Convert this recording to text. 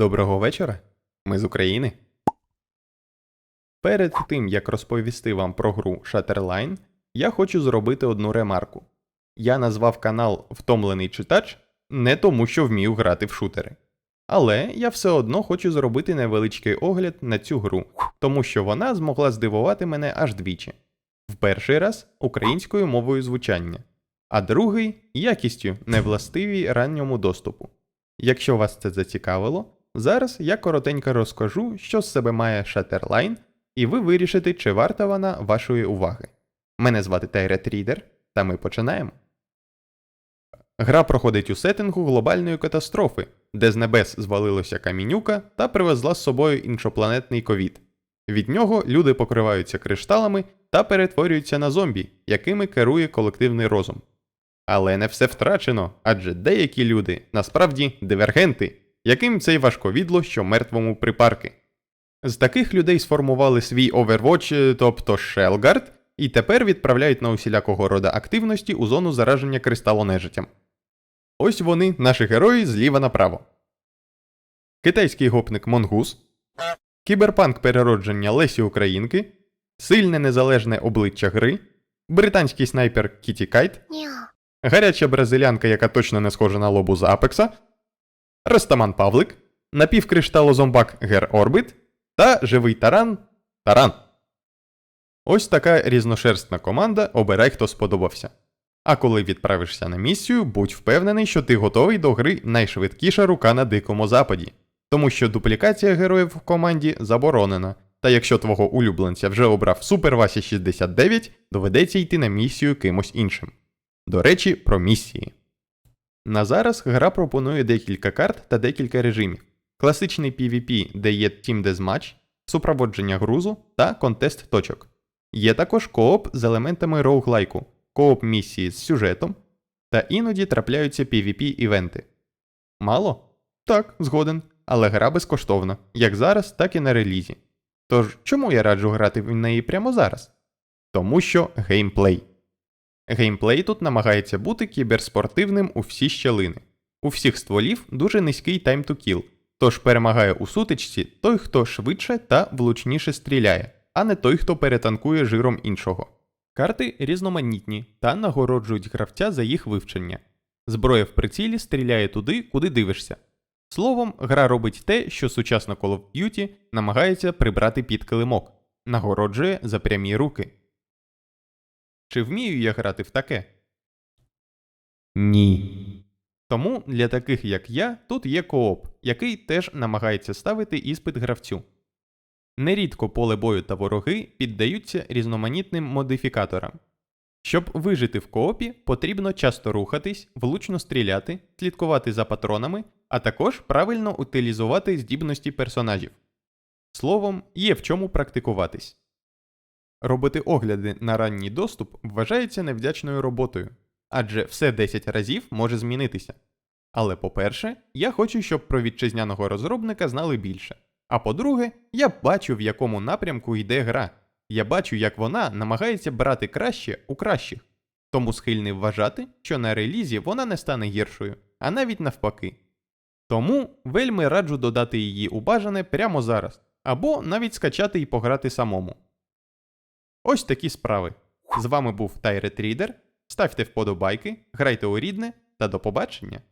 Доброго вечора. Ми з України. Перед тим, як розповісти вам про гру Shatterline, я хочу зробити одну ремарку. Я назвав канал Втомлений читач не тому, що вмію грати в шутери. Але я все одно хочу зробити невеличкий огляд на цю гру, тому що вона змогла здивувати мене аж двічі. В перший раз українською мовою звучання, а другий якістю невластивій ранньому доступу. Якщо вас це зацікавило, зараз я коротенько розкажу, що з себе має Shatterline, і ви вирішите, чи варта вона вашої уваги. Мене звати Тайрет Рідер, та ми починаємо. Гра проходить у сеттингу глобальної катастрофи, де з небес звалилося камінюка та привезла з собою іншопланетний ковід. Від нього люди покриваються кришталами та перетворюються на зомбі, якими керує колективний розум. Але не все втрачено, адже деякі люди насправді дивергенти, яким це й важковідло, що мертвому припарки. З таких людей сформували свій Overwatch, тобто Shellguard, і тепер відправляють на усілякого рода активності у зону зараження кристалонежиттям. Ось вони, наші герої, зліва направо. Китайський гопник Монгус, кіберпанк переродження Лесі Українки, сильне незалежне обличчя гри, британський снайпер Кіті Кайт, гаряча бразилянка, яка точно не схожа на лобу з Апекса, Ростаман Павлик, напівкришталозомбак Гер Орбит та живий таран Таран. Ось така різношерстна команда обирай, хто сподобався. А коли відправишся на місію, будь впевнений, що ти готовий до гри найшвидкіша рука на Дикому Западі, тому що дуплікація героїв в команді заборонена. Та якщо твого улюбленця вже обрав Супер Вася 69, доведеться йти на місію кимось іншим. До речі, про місії. На зараз гра пропонує декілька карт та декілька режимів: класичний PvP, де є Team Deathmatch, супроводження грузу та контест точок. Є також кооп з елементами роуглайку, кооп місії з сюжетом, та іноді трапляються PvP-івенти. Мало? Так, згоден, але гра безкоштовна, як зараз, так і на релізі. Тож чому я раджу грати в неї прямо зараз? Тому що геймплей. Геймплей тут намагається бути кіберспортивним у всі щелини. У всіх стволів дуже низький time to kill, тож перемагає у сутичці той, хто швидше та влучніше стріляє, а не той, хто перетанкує жиром іншого. Карти різноманітні та нагороджують гравця за їх вивчення. Зброя в прицілі стріляє туди, куди дивишся. Словом, гра робить те, що сучасна Call of Duty намагається прибрати під килимок, нагороджує за прямі руки. Чи вмію я грати в таке? Ні. Тому для таких як я тут є кооп, який теж намагається ставити іспит гравцю. Нерідко поле бою та вороги піддаються різноманітним модифікаторам. Щоб вижити в коопі, потрібно часто рухатись, влучно стріляти, слідкувати за патронами, а також правильно утилізувати здібності персонажів. Словом, є в чому практикуватись. Робити огляди на ранній доступ вважається невдячною роботою, адже все 10 разів може змінитися. Але по-перше, я хочу, щоб про вітчизняного розробника знали більше. А по-друге, я бачу, в якому напрямку йде гра. Я бачу, як вона намагається брати краще у кращих. Тому схильний вважати, що на релізі вона не стане гіршою, а навіть навпаки. Тому вельми раджу додати її у бажане прямо зараз, або навіть скачати і пограти самому. Ось такі справи. З вами був Тайретрідер. Ставте вподобайки, грайте у рідне та до побачення!